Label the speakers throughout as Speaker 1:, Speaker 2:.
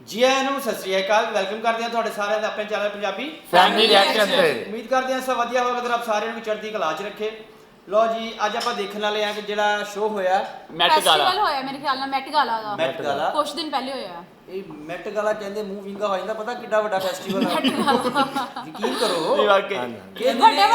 Speaker 1: ਜੀ ਆਇਆਂ ਨੂੰ ਸਤਿ ਸ੍ਰੀ ਅਕਾਲ ਵੈਲਕਮ ਕਰਦੇ ਹਾਂ ਤੁਹਾਡੇ ਸਾਰਿਆਂ ਦਾ ਆਪਣੇ ਚੈਨਲ ਪੰਜਾਬੀ
Speaker 2: ਫੈਮਿਲੀ ਰਿਐਕਸ਼ਨ ਤੇ।
Speaker 1: ਉਮੀਦ ਕਰਦੇ ਹਾਂ ਸਭ ਵਧੀਆ ਹੋਵੇਗਾ ਤੇ ਰੱਬ ਸਾਰਿਆਂ ਨੂੰ ਚੜ੍ਹਦੀ ਕਲਾ 'ਚ ਰੱਖੇ। ਲਓ ਜੀ ਅੱਜ ਆਪਾਂ ਦੇਖਣ ਵਾਲੇ ਹਾਂ ਕਿ ਜਿਹੜਾ ਸ਼ੋਅ ਹੋਇਆ
Speaker 2: ਮੈਟ ਗਾਲਾ
Speaker 3: ਫੈਸਟੀਵਲ ਹੋਇਆ ਮੇਰੇ ਖਿਆਲ ਨਾਲ ਮੈਟ ਗਾਲਾ ਦਾ।
Speaker 1: ਮੈਟ ਗਾਲਾ
Speaker 3: ਕੁਝ ਦਿਨ ਪਹਿਲੇ ਹੋਇਆ।
Speaker 1: ਇਹ ਮੈਟ ਗਾਲਾ ਕਹਿੰਦੇ ਮੂੰਹ ਵਿੰਗਾ ਹੋ ਜਾਂਦਾ ਪਤਾ ਕਿੱਡਾ ਵੱਡਾ ਫੈਸਟੀਵਲ ਹੈ ਯਕੀਨ ਕਰੋ
Speaker 2: ਇਹ ਵਾਕਈ।
Speaker 1: ਕਿ
Speaker 3: ਵੱਡੇ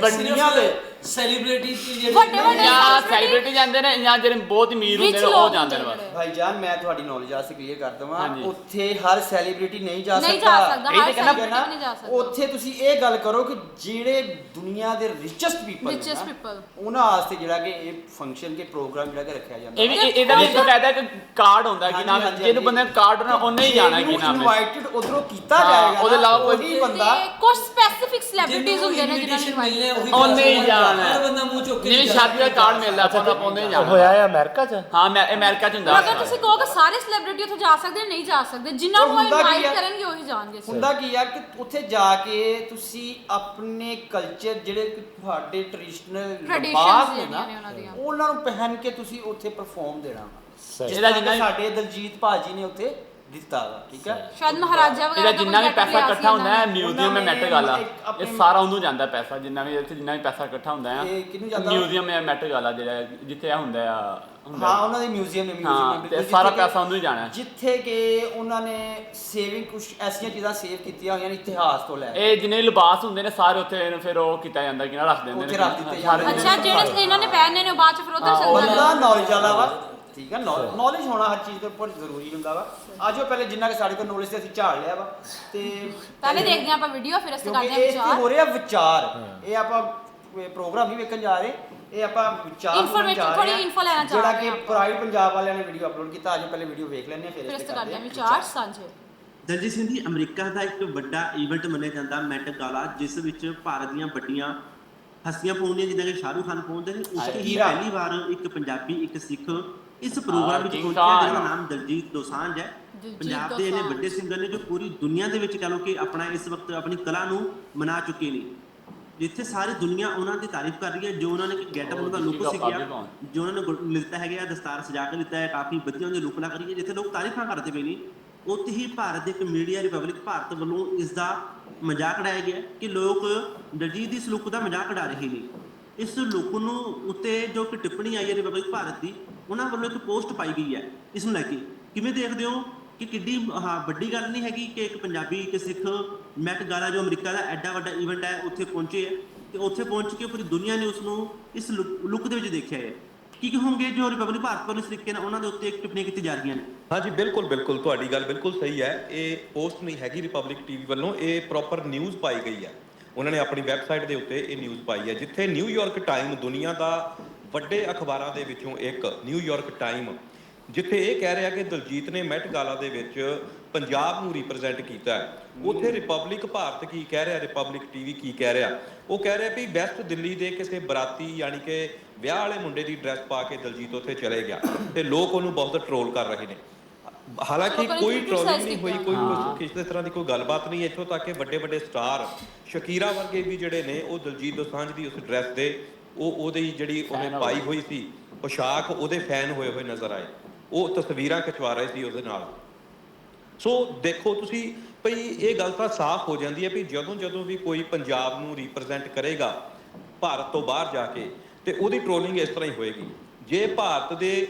Speaker 3: ਵੱਡੇ
Speaker 1: ਦੁਨੀਆ ਦੇ
Speaker 4: ਸੈਲੀਬ੍ਰਿਟੀ ਜਿਹੜੇ
Speaker 3: ਵੱਡੇ ਵੱਡੇ
Speaker 2: ਜਾਂ ਸੈਲੀਬ੍ਰਿਟੀ ਜਾਂਦੇ ਨੇ ਜਾਂ ਜਿਹੜੇ ਬਹੁਤ ਅਮੀਰ ਹੁੰਦੇ ਨੇ ਉਹ ਜਾਂਦੇ ਨੇ ਬਸ।
Speaker 1: ਭਾਈਜਾਨ ਮੈਂ ਤੁਹਾਡੀ ਨੌਲੇਜ ਵਾਸਤੇ ਕਲੀਅਰ ਕਰ ਦਵਾਂ।
Speaker 2: ਹਾਂਜੀ।
Speaker 1: ਉੱਥੇ ਹਰ ਸੈਲੀਬ੍ਰਿਟੀ ਨਹੀਂ ਜਾ ਸਕਦਾ।
Speaker 3: ਨਹੀਂ ਜਾ ਸਕਦਾ
Speaker 2: ਇਹ
Speaker 3: ਹਰ
Speaker 2: ਤਾਂ ਕਹਿੰਦਾ
Speaker 3: celebrity ਨਹੀਂ ਜਾ ਸਕਦਾ।
Speaker 1: ਉੱਥੇ ਤੁਸੀਂ ਇਹ ਗੱਲ ਕਰੋ ਕਿ ਜਿਹੜੇ ਦੁਨੀਆ ਦੇ ਰਿਚੈਸਟ ਪੀਪਲ
Speaker 3: Richest people।
Speaker 1: ਉਹਨਾਂ ਵਾਸਤੇ ਜਿਹੜਾ ਕਿ ਇਹ ਫੰਕਸ਼ਨ ਕੇ ਪ੍ਰੋਗਰਾਮ ਜਿਹੜਾ ਕਿ ਰੱਖਿਆ ਜਾਂਦਾ।
Speaker 2: ਇਹ ਵੀ ਇਹ- ਇਹਦਾ ਵੀ ਇੱਕ ਫਾਇਦਾ ਕਿ ਕਾਰਡ ਹੁੰਦਾ ਕਿ ਨਾਮ
Speaker 1: ਹਾਂਜੀ, ਹਾਂਜੀ,
Speaker 2: ਜਿਹਨੂੰ ਬੰਦੇ ਕਾਰਡ ਨਾ ਉਹਨੇ ਹੀ ਜਾਣਾ ਕਿ ਨਾਮ ਹੈ
Speaker 1: ਇਨਵਾਈਟਡ ਉਧਰੋਂ ਕੀਤਾ
Speaker 2: ਹਾਂ,
Speaker 1: ਜਾਏਗਾ
Speaker 2: ਉਹਦੇ ਇਲਾਵਾ ਕੋਈ-
Speaker 1: ਉਹੀ ਬੰਦਾ
Speaker 3: ਤੇ ਕੁਝ ਸਪੈਸੀਫਿਕ ਸੈਲੀਬ੍ਰਿਟੀਜ਼ ਹੁੰਦੇ ਨੇ ਜਿਨ੍ਹਾਂ ਨੂੰ
Speaker 4: ਮਿਲਨੇ
Speaker 3: invite
Speaker 4: ਉਹੀ
Speaker 2: ਉਹਨੇ ਹੀ। ਜਾਣਾ। ਹੈ।
Speaker 4: ਹਰ ਬੰਦਾ ਮੂੰਹ ਚੁੱਕ ਕੇ
Speaker 2: ਜਿਵੇਂ ਸ਼ਾਦੀ ਦਾ ਕਾਰਡ ਮਿਲਦਾ ਆਪਾਂ ਤਾਂ ਉਹਨੇ ਹੀ ਜਾਣਾ
Speaker 5: ਹੋਇਆ ਹੈ ਅਮਰੀਕਾ 'ਚ
Speaker 2: ਹਾਂ ਮੈਂ ਅਮਰੀਕਾ ਚ ਹੁੰਦਾ
Speaker 3: ਅਗਰ ਤੁਸੀਂ ਕਹੋ ਕਿ ਸਾਰੇ ਸੈਲੀਬ੍ਰਿਟੀ ਉੱਥੇ ਜਾ ਸਕਦੇ ਨੇ, ਨਹੀਂ ਜਾ ਸਕਦੇ ਜਿਨ੍ਹਾਂ ਨੂੰ
Speaker 1: ਹੁੰਦਾ ਕੀ
Speaker 3: ਇਨਵਾਈਟ
Speaker 1: ਹੈ?
Speaker 3: ਕਰਨਗੇ ਉਹੀ ਜਾਣਗੇ
Speaker 1: ਹੁੰਦਾ ਕੀ ਆ ਕਿ ਉੱਥੇ ਜਾ ਕੇ ਤੁਸੀਂ ਆਪਣੇ ਕਲਚਰ ਜਿਹੜੇ ਕਿ ਤੁਹਾਡੇ ਟ੍ਰੈਡੀਸ਼ਨਲ
Speaker 3: Traditions
Speaker 1: ਲਿਬਾਸ ਨੇ
Speaker 3: ਜਿਹੜੀਆਂ
Speaker 1: ਨਾ
Speaker 3: ਨੇ ਉਹਨਾਂ ਦੀਆਂ।
Speaker 1: ਉਹਨਾਂ ਨੂੰ ਪਹਿਨ ਕੇ ਤੁਸੀਂ ਉੱਥੇ ਪਰਫਾਰਮ ਦੇਣਾ
Speaker 5: ਸਹੀ।
Speaker 2: ਜਿੰਨਾ ਵੀ-
Speaker 1: ਸਾਡੇ ਦਲਜੀਤ ਭਾਜੀ ਨੇ ਉੱਥੇ ਦਿੱਤਾ ਵਾ ਠੀਕ ਹੈ
Speaker 3: ਸ਼ਾਇਦ ਮਹਾਰਾਜਾ ਵਗੈਰਾ
Speaker 2: ਇਹਦਾ
Speaker 3: ਦਾ
Speaker 2: ਜਿੰਨਾ ਵੀ
Speaker 3: ਕੋਈ
Speaker 2: ਪੈਸਾ ਇਕੱਠਾ ਹੁੰਦਾ ਹੈ
Speaker 3: ਇਹਨਾਂ।
Speaker 2: ਮਿਊਜ਼ੀਅਮ ਵਿੱਚ ਮੈਟ
Speaker 1: ਨੇ
Speaker 2: ਗਾਲਾ ਇਹ ਸਾਰਾ ਉਹਨੂੰ ਜਾਂਦਾ ਪੈਸਾ ਜਿੰਨਾ ਵੀ ਇੱਥੇ ਜਿੰਨਾ ਵੀ ਪੈਸਾ ਇਕੱਠਾ ਹੁੰਦਾ ਹੈ
Speaker 1: ਇਹ ਕਿਹਨੂੰ ਜਾਂਦਾ?
Speaker 2: ਮਿਊਜ਼ੀਅਮ ਹੈ ਮੈਟ ਗਾਲਾ ਜਿਹੜਾ ਜਿੱਥੇ ਆ ਹੁੰਦਾ ਆ ਹੁੰਦਾ
Speaker 1: ਹਾਂ
Speaker 2: ਹੈ।
Speaker 1: ਉਹਨਾਂ ਦੇ ਮਿਊਜ਼ੀਅਮ ਨੇ
Speaker 2: ਹਾਂ,
Speaker 1: ਮਿਊਜ਼ੀਅਮ
Speaker 2: ਤੇ ਸਾਰਾ ਪੈਸਾ ਉਹਨੂੰ ਹੀ ਜਾਣਾ ਹੈ।
Speaker 1: ਜਿੱਥੇ ਕਿ ਉਹਨਾਂ ਨੇ ਸੇਵਿੰਗ ਕੁਝ ਐਸੀਆਂ ਚੀਜ਼ਾਂ ਸੇਵ ਕੀਤੀਆਂ ਹੋਈਆਂ ਨੇ ਇਤਿਹਾਸ ਤੋਂ ਲੈ ਕੇ
Speaker 2: ਇਹ ਜਿੰਨੇ ਲਿਬਾਸ ਹੁੰਦੇ ਨੇ ਸਾਰੇ ਉੱਥੇ ਫਿਰ ਉਹ ਕੀਤਾ ਜਾਂਦਾ ਕਿ ਨਾ ਰੱਖ ਦਿੰਦੇ
Speaker 1: ਉੱਥੇ ਰੱਖ ਦਿੱਤੇ
Speaker 2: ਸਾਰੇ
Speaker 1: ਜਾਂਦੇ
Speaker 3: ਅੱਛਾ ਜਿਹੜੇ ਇਹਨਾਂ ਨੇ ਪਹਿਨਨੇ ਨੇ ਉਹ ਬਾਅਦ ਚ ਫਿਰ ਉਧਰ
Speaker 2: ਹਾਂ,
Speaker 3: ਚੱਲ
Speaker 2: ਬੰਦਾ
Speaker 3: ਜਾਂਦੇ
Speaker 1: ਨੌਲੇਜ ਵਾਲਾ ਵਾ ਠੀਕ ਹੈ ਨੌਲੇਜ ਹੋਣਾ ਹਰ ਚੀਜ਼ ਦੇ ਉੱਪਰ ਜ਼ਰੂਰੀ ਹੁੰਦਾ ਵਾ। ਆਜੋ ਪਹਿਲੇ ਜਿੰਨਾ ਕਿ ਸਾਡੇ ਕੋਲ ਨੌਲੇਜ ਤੇ ਅਸੀਂ ਝਾੜ ਲਿਆ ਵਾ। ਤੇ
Speaker 3: ਪਹਿਲੇ ਦੇਖਦੇ ਹਾਂ ਆਪਾਂ ਵੀਡੀਓ ਫਿਰ ਅਸੀਂ
Speaker 1: ਕਿਉਂਕਿ
Speaker 3: ਕਰਦੇ ਹਾਂ
Speaker 1: ਇਹ
Speaker 3: ਵਿਚਾਰ।
Speaker 1: ਹੋ ਰਿਹਾ ਵਿਚਾਰ। ਇਹ ਆਪਾਂ ਪ੍ਰੋਗਰਾਮ ਨਹੀਂ ਵੇਖਣ ਜਾ ਰਹੇ। ਇਹ ਆਪਾਂ ਵਿਚਾਰ ਸੁਣਨ
Speaker 3: Informative,
Speaker 1: ਜਾ ਰਹੇ
Speaker 3: ਥੋੜ੍ਹੀ
Speaker 1: ਹਾਂ।
Speaker 3: info ਲੈਣਾ ਚਾਹ
Speaker 1: ਜਿਹੜਾ
Speaker 3: ਰਹੇ
Speaker 1: ਕਿ
Speaker 3: ਹਾਂ।
Speaker 1: ਪ੍ਰਾਈਡ ਪੰਜਾਬ ਵਾਲਿਆਂ ਨੇ ਵੀਡੀਓ ਅਪਲੋਡ ਕੀਤਾ ਆਜੋ ਪਹਿਲੇ ਵੀਡੀਓ ਵੇਖ ਲੈਂਦੇ ਹਾਂ ਫਿਰ
Speaker 3: ਫਿਰ
Speaker 1: ਇਸ
Speaker 3: ਅਸੀਂ
Speaker 1: ਤੇ
Speaker 3: ਕਰਦੇ ਹਾਂ ਵਿਚਾਰ ਸਾਂਝੇ।
Speaker 6: ਦਲਜੀਤ ਸਿੰਘ ਜੀ ਅਮਰੀਕਾ ਦਾ ਇੱਕ ਵੱਡਾ ਇਵੈਂਟ ਮੰਨਿਆ ਜਾਂਦਾ ਮੈਟ ਗਾਲਾ ਜਿਸ ਵਿੱਚ ਭਾਰਤ ਦੀਆਂ ਵੱਡੀਆਂ ਹਸਤੀਆਂ ਪਹੁੰਚਦੀਆਂ ਜਿੱਦਾਂ ਕਿ ਸ਼ਾਹਰੁਖ ਖਾਨ ਪਹੁੰਚਦੇ ਨੇ ਉਸ ਹੀ
Speaker 1: ਹੀਰਾ।
Speaker 6: ਪਹਿਲੀ ਵਾਰ ਇੱਕ ਪੰਜਾਬੀ ਇੱਕ ਸਿੱਖ ਇਸ ਪ੍ਰੋਗਰਾਮ ਵਿੱਚ ਪਹੁੰਚਿਆ। ਜਿਹਦਾ ਨਾਮ ਦਲਜੀਤ ਦੋਸਾਂਝ ਹੈ ਪੰਜਾਬ ਦੇ ਇਹਨੇ। ਵੱਡੇ ਸਿੰਗਰ ਨੇ ਜੋ ਪੂਰੀ ਦੁਨੀਆ ਦੇ ਵਿੱਚ ਕਹ ਲਓ ਕਿ ਆਪਣਾ ਇਸ ਵਕਤ ਆਪਣੀ ਕਲਾ ਨੂੰ ਮਨਾ ਚੁੱਕੇ ਨੇ ਜਿੱਥੇ ਸਾਰੀ ਦੁਨੀਆ ਉਹਨਾਂ ਦੀ ਤਾਰੀਫ ਕਰ ਰਹੀ ਹੈ ਜੋ ਉਹਨਾਂ ਨੇ ਗੈਟਅਪ ਉਹਨਾਂ ਦਾ ਲੁੱਕ
Speaker 2: ਦਾ ਕੌਣ?
Speaker 6: ਜੋ ਉਹਨਾਂ ਨੇ ਲਿੱਤਾ ਹੈਗਾ ਦਸਤਾਰ ਸਜਾ ਕੇ ਲਿੱਤਾ ਹੈ ਕਾਫੀ ਵਧੀਆ ਉਹਨੇ ਲੁੱਕ ਲੱਗ ਰਹੀ ਹੈ ਜਿੱਥੇ ਲੋਕ ਤਾਰੀਫਾਂ ਕਰਦੇ ਪਏ ਨੇ ਉੱਥੇ ਹੀ ਭਾਰਤ ਦੇ ਇੱਕ ਮੀਡੀਆ ਰਿਪਬਲਿਕ ਭਾਰਤ ਵੱਲੋਂ ਇਸ ਦਾ ਮਜ਼ਾਕ ਉਡਾਇਆ ਗਿਆ ਕਿ ਲੋਕ ਦਲਜੀਤ ਦੀ ਇਸ ਲੁੱਕ ਦਾ ਮਜ਼ਾਕ ਉਡਾ ਰਹੇ ਨੇ। ਇਸ ਲੁੱਕ ਨੂੰ ਉੱਤੇ ਜੋ ਕਿ ਟਿੱਪਣੀ ਆਈ ਹੈ ਰਿਪਬਲਿਕ ਭਾਰਤ ਦੀ, ਉਹਨਾਂ ਵੱਲੋਂ ਇੱਕ ਪੋਸਟ ਪਾਈ ਗਈ ਹੈ। ਇਸ ਨੂੰ ਲੈ ਕੇ ਕਿਵੇਂ ਦੇਖਦੇ ਹੋ ਕਿ ਕਿੱਡੀ, ਹਾਂ, ਵੱਡੀ ਗੱਲ ਨਹੀਂ ਹੈਗੀ ਕਿ ਇੱਕ ਪੰਜਾਬੀ, ਇੱਕ ਸਿੱਖ ਮੈਟ ਗਾਲਾ ਜੋ ਅਮਰੀਕਾ ਦਾ ਐਡਾ ਵੱਡਾ ਇਵੈਂਟ ਹੈ, ਉੱਥੇ ਪਹੁੰਚੇ ਹੈ। ਤੇ ਉੱਥੇ ਪਹੁੰਚ ਕੇ ਪੂਰੀ ਦੁਨੀਆ ਨੇ ਉਸ ਨੂੰ ਇਸ ਲੁੱਕ ਦੇ ਵਿੱਚ ਦੇਖਿਆ ਹੈ। ਕੀ ਕਹੋਗੇ ਜੋ ਰਿਪਬਲਿਕ ਭਾਰਤ ਵੱਲੋਂ ਇਸ ਤਰੀਕੇ ਨਾਲ ਉਹਨਾਂ ਦੇ ਉੱਤੇ ਇੱਕ ਟਿੱਪਣੀ ਕੀਤੀ ਜਾ ਰਹੀਆਂ ਨੇ?
Speaker 7: ਹਾਂਜੀ, ਬਿਲਕੁਲ ਬਿਲਕੁਲ। ਤੁਹਾਡੀ ਗੱਲ ਬਿਲਕੁਲ ਸਹੀ ਹੈ। ਇਹ ਪੋਸਟ ਨਹੀਂ ਹੈਗੀ ਰਿਪਬਲਿਕ ਟੀਵੀ ਵੱਲੋਂ। ਇਹ ਪ੍ਰੋਪਰ ਨਿਊਜ਼ ਪਾਈ ਗਈ ਹੈ। ਉਹਨਾਂ ਨੇ ਆਪਣੀ ਵੈਬਸਾਈਟ ਦੇ ਉੱਤੇ ਇਹ ਨਿਊਜ਼ ਪਾਈ ਹੈ, ਜਿੱਥੇ ਨਿਊਯਾਰਕ ਟਾਈਮ ਦੁਨੀਆ ਦਾ ਵੱਡੇ ਅਖਬਾਰਾਂ ਦੇ ਵਿੱਚੋਂ ਇੱਕ ਨਿਊਯਾਰਕ ਟਾਈਮ ਜਿੱਥੇ ਇਹ ਕਹਿ ਰਿਹਾ ਕਿ ਦਲਜੀਤ ਨੇ ਮੈਟ ਗਾਲਾ ਦੇ ਵਿੱਚ ਪੰਜਾਬ ਨੂੰ ਰਿਪਰੈਜ਼ੈਂਟ ਕੀਤਾ ਹੈ। ਉੱਥੇ ਰਿਪਬਲਿਕ ਭਾਰਤ ਕੀ ਕਹਿ ਰਿਹਾ, ਰਿਪਬਲਿਕ ਟੀਵੀ ਕੀ ਕਹਿ ਰਿਹਾ? ਉਹ ਕਹਿ ਰਿਹਾ ਵੀ ਵੈਸਟ ਦਿੱਲੀ ਦੇ ਕਿਸੇ ਬਰਾਤੀ, ਯਾਨੀ ਕਿ ਵਿਆਹ ਵਾਲੇ ਮੁੰਡੇ ਦੀ ਡਰੈਸ ਪਾ ਕੇ ਦਲਜੀਤ ਉੱਥੇ ਚਲੇ ਗਿਆ ਤੇ ਲੋਕ ਉਹਨੂੰ ਬਹੁਤ ਟ੍ਰੋਲ ਕਰ ਰਹੇ ਨੇ ਹਾਲਾਂਕਿ ਕੋਈ ਟ੍ਰੋਲਿੰਗ ਨਹੀਂ ਹੋਈ। ਕੋਈ। ਕਿਸੇ ਤਰ੍ਹਾਂ ਦੀ ਕੋਈ ਗੱਲਬਾਤ ਨਹੀਂ ਇੱਥੋਂ ਤੱਕ ਕਿ ਵੱਡੇ ਵੱਡੇ ਸਟਾਰ ਸ਼ਕੀਰਾ ਵਰਗੇ ਵੀ ਜਿਹੜੇ ਨੇ ਉਹ ਦਲਜੀਤ ਦੋਸਾਂਝ ਦੀ ਉਸ ਡਰੈਸ ਦੇ ਉਹ ਉਹਦੀ ਜਿਹੜੀ ਉਹਨੇ ਪਾਈ। ਹੋਈ ਸੀ ਪੋਸ਼ਾਕ ਉਹਦੇ ਫੈਨ ਹੋਏ ਹੋਏ ਨਜ਼ਰ ਆਏ ਉਹ ਤਸਵੀਰਾਂ ਖਿਚਵਾ ਰਹੇ ਸੀ ਉਹਦੇ ਨਾਲ ਸੋ ਦੇਖੋ ਤੁਸੀਂ ਭਈ ਇਹ ਗੱਲ ਤਾਂ ਸਾਫ਼ ਹੋ ਜਾਂਦੀ ਹੈ ਵੀ ਜਦੋਂ ਜਦੋਂ ਵੀ ਕੋਈ ਪੰਜਾਬ ਨੂੰ ਰਿਪਰੈਜ਼ੈਂਟ ਕਰੇਗਾ ਭਾਰਤ ਤੋਂ ਬਾਹਰ ਜਾ ਕੇ ਤੇ ਉਹਦੀ ਟ੍ਰੋਲਿੰਗ ਇਸ ਤਰ੍ਹਾਂ ਹੀ ਹੋਏਗੀ। ਜੇ ਭਾਰਤ ਦੇ